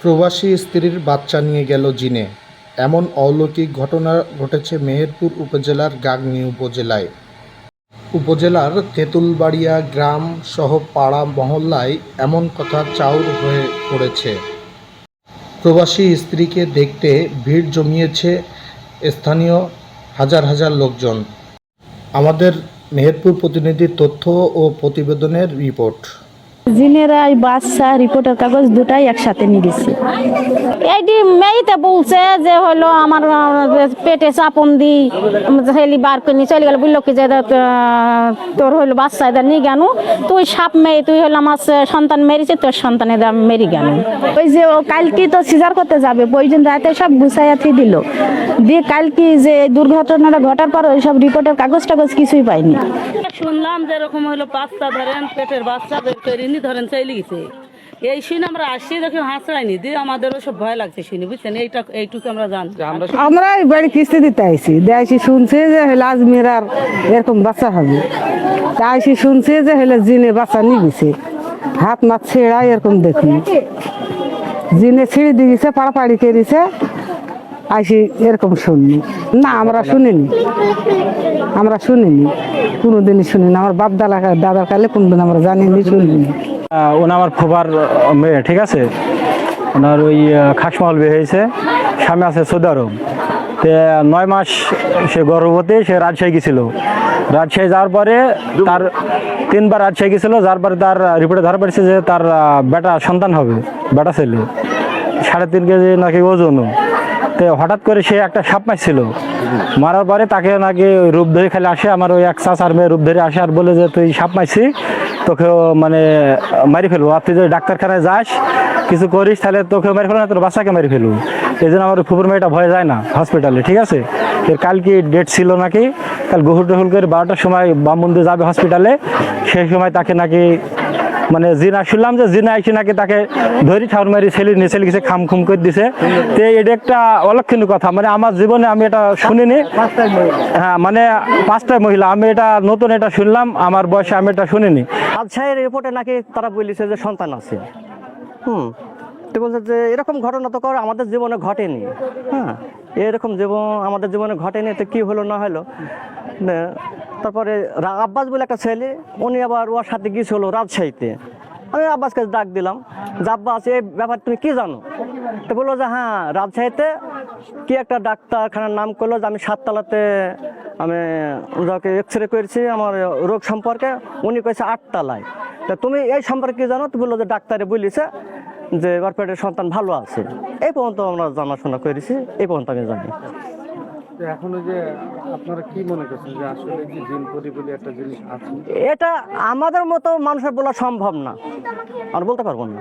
প্রবাসী স্ত্রীর বাচ্চা নিয়ে গেল জিনে। এমন অলৌকিক ঘটনা ঘটেছে মেহেরপুর উপজেলার গাগনি উপজেলায়। উপজেলার তেঁতুলবাড়িয়া গ্রাম সহ পাড়া মহল্লায় এমন কথা চাউর হয়ে পড়েছে। প্রবাসী স্ত্রীকে দেখতে ভিড় জমিয়েছে স্থানীয় হাজার হাজার লোকজন। আমাদের মেহেরপুর প্রতিনিধির তথ্য ও প্রতিবেদনের রিপোর্ট। জিনেরা বাচ্চা রিপোর্টের কাগজ দুটাই একসাথে নিয়ে গেছে। এইটি মেয়েতে বলছে যে হলো আমার পেটে চাপন দি হেলি বার করে চলে গেল বলল কি যে তোর হলো বাচ্চা এদের নিয়ে গেল তুই সাপ মেয়ে তুই হলো আমার সন্তান মেরেছে তোর সন্তান এদের মেরি গেল ওই যে ও কালকে তো সিজার করতে যাবে ওই দিন রাতে সব গুছাইয়া থি দিল। দিয়ে কালকে যে দুর্ঘটনাটা ঘটার পর ওই সব রিপোর্টের কাগজ টাগজ কিছুই পাইনি। শুনলাম যে এরকম হলো বাচ্চা ধরেন পেটের বাচ্চা বের করে নি ধরেন চলে গেছে। এই শুনে আমরা আসি দেখি হাসড়াইনি দিয়ে আমাদেরও সব ভয় লাগছে শুনি বুঝছেন? এইটা এইটুকু আমরা জানি। আমরা এই বাড়ি কিস্তি দিতে আইছি দেয়াইছি শুনছি যে হলে আজমির আর এরকম বাচ্চা হবে। তা আইসি শুনছি যে হলে জিনে বাচ্চা নিয়ে গেছে। হাত মাত ছেড়া এরকম দেখি। জিনে ছিঁড়ে দিয়ে গেছে পাড়াপাড়ি করেছে। আইসি এরকম শুননি। না, আমরা শুনিনি। আমরা শুনিনি। কোনোদিনই শুনিনি। আমার বাপ দাদা দাদার কালে কোনোদিন আমরা জানিনি, শুনিনি। ওনা আমার ফুবার মেয়ে, ঠিক আছে? ওনার ওই খাসমহল বিয়ে হয়েছে। স্বামী আছে সৌদি আরব তে, নয় মাস সে গর্ভবতী, সে রাজশাহী গেছিল। রাজশাহী যাওয়ার পরে তার তিনবার রাজশাহী গেছিল। যার পরে তার রিপোর্টে ধরা পড়েছে যে তার বেটা সন্তান হবে, বেটা ছেলে। সাড়ে তিন কেজি নাকি ওজনও। হঠাৎ করে সে একটা সাপ মারছিল। মারার পরে তাকে নাকি রূপ ধরে খালি আসে, আমার ওই এক চাচার মেয়ে রূপ ধরে আসে আর বলে যে, তুই সাপ মারছি, তোকেও মানে মারি ফেলব। আর তুই যদি ডাক্তারখানায় যাস, কিছু করিস, তাহলে তোকেও মারি ফেলব, না তোর বাচ্চাকে মারি ফেলব। এই জন্য আমার ফুপুর মেয়েটা ভয় যায় না হসপিটালে ঠিক আছে? এর কাল কি ডেট ছিল নাকি? কাল গহুর টহুল করে বারোটার সময় বামবন্ধু যাবে হসপিটালে সেই সময় তাকে নাকি মানে জিনা শুনলাম যে জিনা এসে নাকি তাকে ধরি ঠাউর মারি ছেলে নিয়ে ছেলে কিছু খাম খুম করে দিছে। তো এটা একটা অলক্ষণীয় কথা মানে আমার জীবনে আমি এটা শুনিনি। হ্যাঁ মানে পাঁচটা মহিলা, আমি এটা নতুন এটা শুনলাম, আমার বয়সে আমি এটা শুনিনি। রাজশাহীর রিপোর্টে নাকি তারা বলেছে যে সন্তান আছে। হুম, তো বলছে যে এরকম ঘটনা তো কর, আমাদের জীবনে ঘটেনি। হ্যাঁ এরকম জীবন আমাদের জীবনে ঘটেনি, তো কী হলো না হলো? তারপরে আব্বাস বলে একটা ছেলে, উনি আবার ওর সাথে গিয়েছিল রাজশাহীতে। আমি আব্বাসকে ডাক দিলাম, যে আব্বাস, এই ব্যাপার তুমি কি জানো? তো বলল যে হ্যাঁ রাজশাহীতে কি একটা ডাক্তারখানার নাম করল যে আমি সাততলাতে আমি যাকে এক্স রে করেছি, আমার রোগ সম্পর্কে। উনি কয়েছে আটতলায়। তা তুমি এই সম্পর্কে জানো? তো বলল যে, ডাক্তারে বলিছে যে এবার পেটের সন্তান ভালো আছে। এই পর্যন্ত আমরা জানাশোনা করেছি, এই পর্যন্ত আমি জানি। এখন যে আপনারা কি মনে করছেন যে আসলে কি জিন পরি বলে একটা জিনিস আছে? এটা আমাদের মতো মানুষের বলা সম্ভব না। আর বলতে পারব না।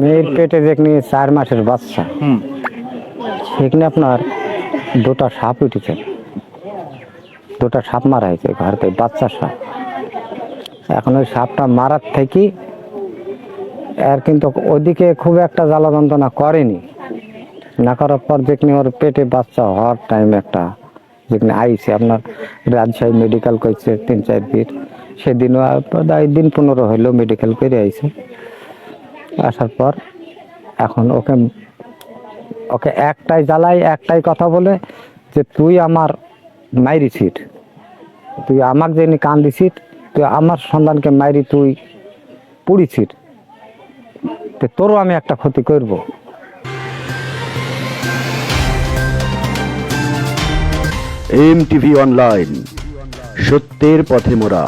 মেয়ের পেটে দেখনি চার মাসের বাচ্চা। সেখানে আপনার দুটা সাপ উঠেছে। দুটা সাপ মারা হয়েছে ঘরতে বাচ্চা সাপ। এখন ওই সাপটা মারার থেকে আর কিন্তু ওদিকে খুব একটা জ্বালা যন্ত্রণা করেনি। না করার পর দেখনি ওর পেটে বাচ্চা হওয়ার টাইম একটা যেখানে আইছে, আপনার রাজশাহী মেডিকেল করছে তিন চার দিন। সেদিনও প্রায় দিন পনেরো হইল মেডিকেল করে আইছে। আসার পর এখন ওকে ওকে একটাই জ্বালাই, একটাই কথা বলে যে তুই আমার মাইরি ছিট। তুই আমার যে কান দিছিস তুই আমার সন্তানকে মাইরি তুই পুড়িছিস তোরও আমি একটা ক্ষতি করব। এম টিভি অনলাইন সত্যের পথে মোরা।